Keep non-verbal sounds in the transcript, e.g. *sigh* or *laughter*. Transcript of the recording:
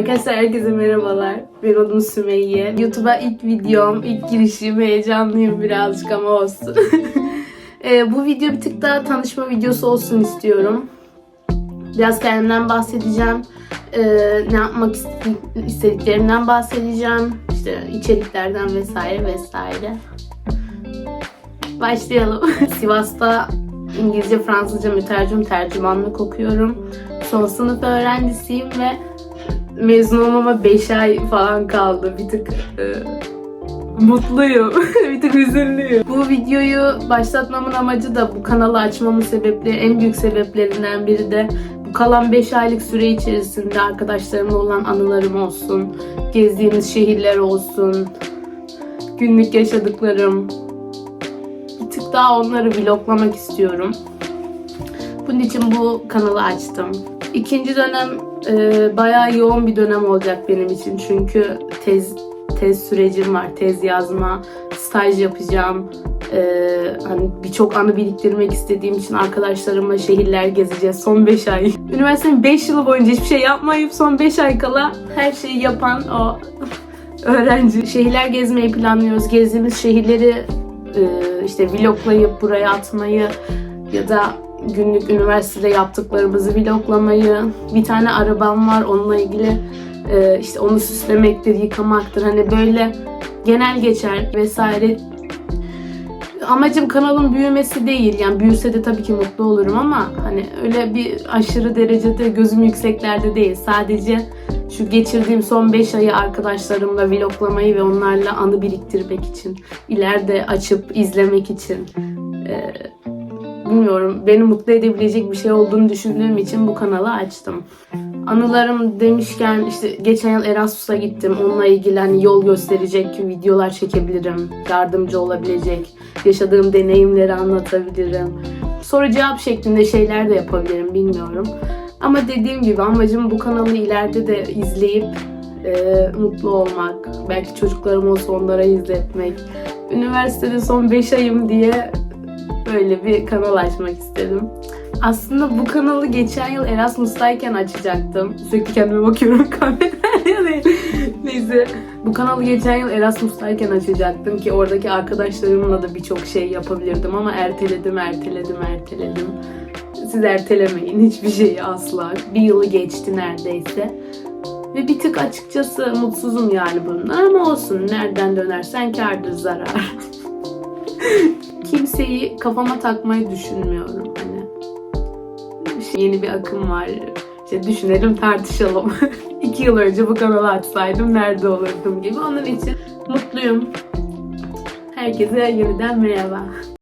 Arkadaşlar herkese merhabalar. Benim adım Sümeyye. YouTube'a ilk videom, ilk girişim. Heyecanlıyım birazcık ama olsun. *laughs* Ee, bu video bir tık daha tanışma videosu olsun istiyorum. Biraz kendimden bahsedeceğim. Ee, ne yapmak ist- istediklerimden bahsedeceğim. İşte içeriklerden vesaire vesaire. Başlayalım. *laughs* Sivas'ta İngilizce, Fransızca mütercim tercümanlık okuyorum. Son sınıf öğrencisiyim ve mezun olmama 5 ay falan kaldı. Bir tık e, mutluyum. *laughs* bir tık üzünlüyüm. Bu videoyu başlatmamın amacı da bu kanalı açmamın sebepleri, en büyük sebeplerinden biri de bu kalan 5 aylık süre içerisinde arkadaşlarımla olan anılarım olsun, gezdiğimiz şehirler olsun, günlük yaşadıklarım. Bir tık daha onları vloglamak istiyorum. Bunun için bu kanalı açtım. İkinci dönem e, bayağı yoğun bir dönem olacak benim için. Çünkü tez tez sürecim var. Tez yazma, staj yapacağım. E, hani birçok anı biriktirmek istediğim için arkadaşlarımla şehirler gezeceğiz. Son 5 ay. *laughs* Üniversitenin 5 yılı boyunca hiçbir şey yapmayıp son 5 ay kala her şeyi yapan o *laughs* öğrenci. Şehirler gezmeyi planlıyoruz. Gezdiğimiz şehirleri e, işte vloglayıp buraya atmayı ya da günlük üniversitede yaptıklarımızı vloglamayı. Bir tane arabam var onunla ilgili e, işte onu süslemektir, yıkamaktır. Hani böyle genel geçer vesaire. Amacım kanalın büyümesi değil. Yani büyüse de tabii ki mutlu olurum ama hani öyle bir aşırı derecede gözüm yükseklerde değil. Sadece şu geçirdiğim son 5 ayı arkadaşlarımla vloglamayı ve onlarla anı biriktirmek için, ileride açıp izlemek için e, bilmiyorum beni mutlu edebilecek bir şey olduğunu düşündüğüm için bu kanalı açtım. Anılarım demişken işte geçen yıl Erasmus'a gittim. Onunla ilgili hani yol gösterecek videolar çekebilirim. Yardımcı olabilecek. Yaşadığım deneyimleri anlatabilirim. Soru cevap şeklinde şeyler de yapabilirim bilmiyorum. Ama dediğim gibi amacım bu kanalı ileride de izleyip e, mutlu olmak. Belki çocuklarım olsa onlara izletmek. Üniversitede son 5 ayım diye böyle bir kanal açmak istedim. Aslında bu kanalı geçen yıl Erasmus'tayken açacaktım. Sürekli kendime bakıyorum *laughs* kameraya. Neyse. Bu kanalı geçen yıl Erasmus'tayken açacaktım ki oradaki arkadaşlarımla da birçok şey yapabilirdim ama erteledim, erteledim, erteledim. Siz ertelemeyin hiçbir şeyi asla. Bir yılı geçti neredeyse. Ve bir tık açıkçası mutsuzum yani bundan ama olsun. Nereden dönersen kârdır zarar. *laughs* Kimseyi kafama takmayı düşünmüyorum hani. İşte yeni bir akım var. İşte düşünelim tartışalım. *laughs* İki yıl önce bu kanalı açsaydım nerede olurdum gibi. Onun için mutluyum. Herkese yeniden merhaba.